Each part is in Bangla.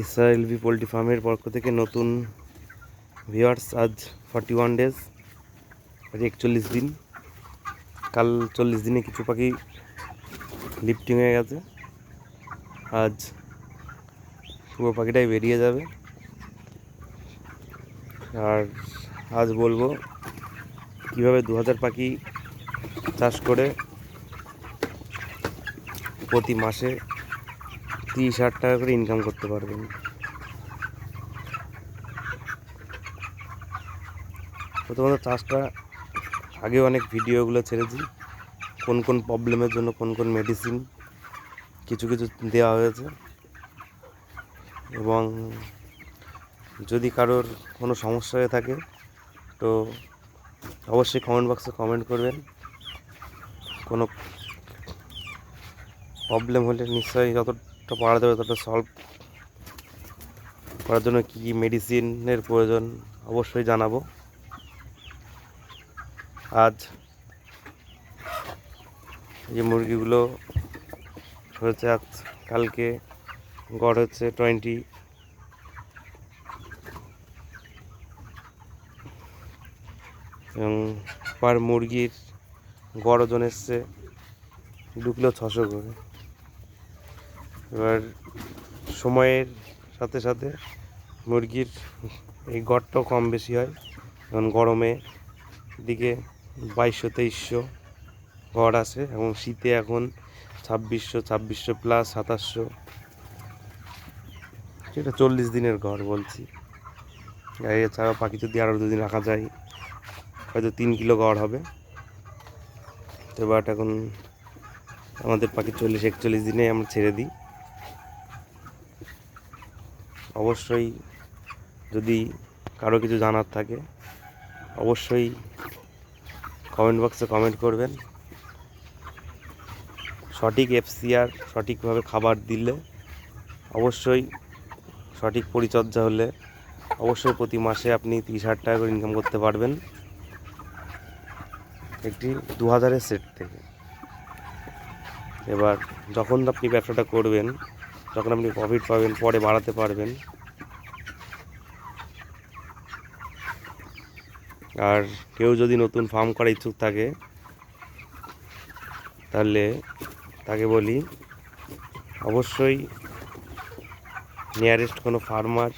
এসআরএলভি পোলট্রি ফার্মের পক্ষ থেকে নতুন ভিওয়ার্স আজ ফর্টি ওয়ান ডেজ আজ একচল্লিশ দিন। কাল চল্লিশ দিনে কিছু পাখি লিফটিং হয়ে গেছে। আজ পুরো পাখিটাই বেরিয়ে যাবে। আর আজ বলব কীভাবে দু হাজার পাখি চাষ করে প্রতি মাসে তিরিশ হাজার টাকা করে ইনকাম করতে পারবেন। প্রথমত চাষটা আগে অনেক ভিডিওগুলো ছেড়েছি, কোন কোন প্রবলেমের জন্য কোন কোন মেডিসিন কিছু কিছু দেওয়া হয়েছে। এবং যদি কারোর কোনো সমস্যা হয়ে থাকে, তো অবশ্যই কমেন্ট বক্সে কমেন্ট করবেন। কোনো প্রবলেম হলে নিশ্চয়ই যতটা পারা যাবে ততটা সলভ করার জন্য কী কী মেডিসিনের প্রয়োজন অবশ্যই জানাব। আজ যে মুরগিগুলো হয়েছে আজ, কালকে গড় হচ্ছে টোয়েন্টি এবং পার মুরগির গড় ওজন এসছে দু কিলো ছশো করে। এবার সময়ের সাথে সাথে মুরগির এই গড়টাও কম বেশি হয়। যেমন গরমে দিকে বাইশশো, তেইশশো গড় আসে এবং শীতে এখন ছাব্বিশশো ছাব্বিশশো প্লাস সাতাশশো। সেটা চল্লিশ দিনের ঘর বলছি। আর এছাড়াও পাখি যদি আরও দুদিন রাখা যায়, হয়তো তিন কিলো গড় হবে। তো বাট এখন আমাদের পাখি চল্লিশ, একচল্লিশ দিনে আমরা ছেড়ে দিই। অবশ্যই যদি কারও কিছু জানার থাকে, অবশ্যই কমেন্ট বক্সে কমেন্ট করবেন। সঠিক এফসিআর সঠিকভাবে খাবার দিলে অবশ্যই সঠিক পরিচর্যা হলে অবশ্যই প্রতি মাসে আপনি তিরিশ হাজার টাকা করে ইনকাম করতে পারবেন। একটি দু হাজারের সেট থেকে। এবার যখন আপনি ব্যবসাটা করবেন যখন আপনি প্রফিট পাবেন, পরে বাড়াতে পারবেন। আর কেউ যদি নতুন ফার্ম করার ইচ্ছুক থাকে, তাহলে তাকে বলি, অবশ্যই নিয়ারেস্ট কোনো ফার্মার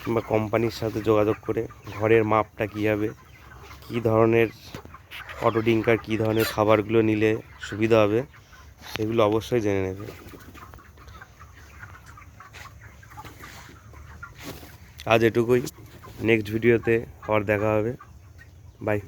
কিংবা কোম্পানির সাথে যোগাযোগ করে ঘরের মাপটা কী হবে, কী ধরনের অটো ডিঙ্কার কী ধরনের খাবারগুলো নিলে সুবিধা হবে, সেগুলো অবশ্যই জেনে নেবে। আজ এটুকুই। নেক্সট ভিডিওতে আবার দেখা হবে। বাই